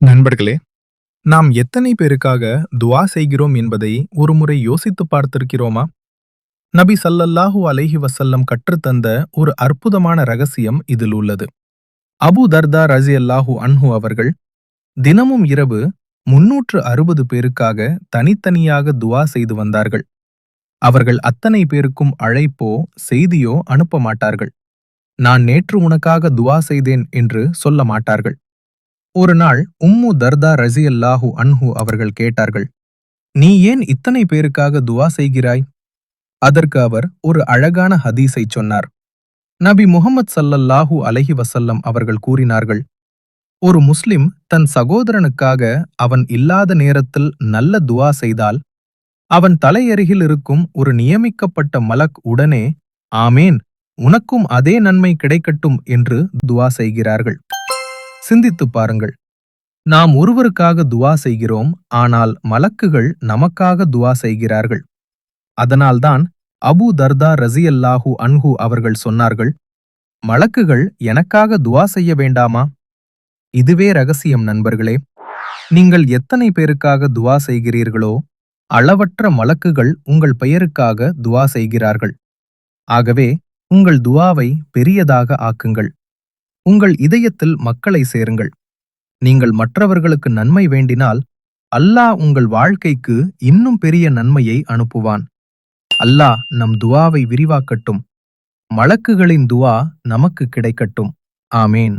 நண்பர்களே நாம் எத்தனை பேருக்காக துவா செய்கிறோம் என்பதை ஒருமுறை யோசித்து பார்த்திருக்கிறோமா? நபி சல்லல்லாஹு அலைஹி வசல்லம் கற்றுத்தந்த ஒரு அற்புதமான ரகசியம் இதில் உள்ளது. அபு தர்தா ரஸியல்லாஹு அன்ஹு அவர்கள் தினமும் இரவு முன்னூற்று அறுபது பேருக்காக தனித்தனியாக துவா செய்து வந்தார்கள். அவர்கள் அத்தனை பேருக்கும் அழைப்போ செய்தியோ அனுப்ப மாட்டார்கள். நான் நேற்று உனக்காக துவா செய்தேன் என்று சொல்ல மாட்டார்கள். ஒரு நாள் உம்மு தர்தா ரசியல்லாஹு அன்ஹு அவர்கள் கேட்டார்கள் நீ ஏன் இத்தனை பேருக்காக துவா செய்கிறாய்? அதற்கு அவர் ஒரு அழகான ஹதீஸை சொன்னார். நபி முஹம்மது சல்லல்லாஹூ அலஹி வசல்லம் அவர்கள் கூறினார்கள் ஒரு முஸ்லிம் தன் சகோதரனுக்காக அவன் இல்லாத நேரத்தில் நல்ல துவா செய்தால் அவன் தலையருகில் இருக்கும் ஒரு நியமிக்கப்பட்ட மலக் உடனே ஆமேன் உனக்கும் அதே நன்மை கிடைக்கட்டும் என்று துவா செய்கிறார்கள். சிந்தித்துப் பாருங்கள். நாம் ஒருவருக்காக துவா செய்கிறோம் ஆனால் மலக்குகள் நமக்காக துவா செய்கிறார்கள். அதனால்தான் அபு தர்தா ரசியல்லாஹு அன்ஹு அவர்கள் சொன்னார்கள் மலக்குகள் எனக்காக துவா செய்ய வேண்டாமா? இதுவே ரகசியம் நண்பர்களே. நீங்கள் எத்தனை பேருக்காக துவா செய்கிறீர்களோ அளவற்ற மலக்குகள் உங்கள் பெயருக்காக துவா செய்கிறார்கள். ஆகவே உங்கள் துவாவை பெரியதாக ஆக்குங்கள். உங்கள் இதயத்தில் மக்களை சேருங்கள். நீங்கள் மற்றவர்களுக்கு நன்மை வேண்டினால் அல்லாஹ் உங்கள் வாழ்க்கைக்கு இன்னும் பெரிய நன்மையை அனுப்புவான். அல்லாஹ் நம் துவாவை விரிவாக்கட்டும். மலக்குகளின் துவா நமக்கு கிடைக்கட்டும். ஆமேன்.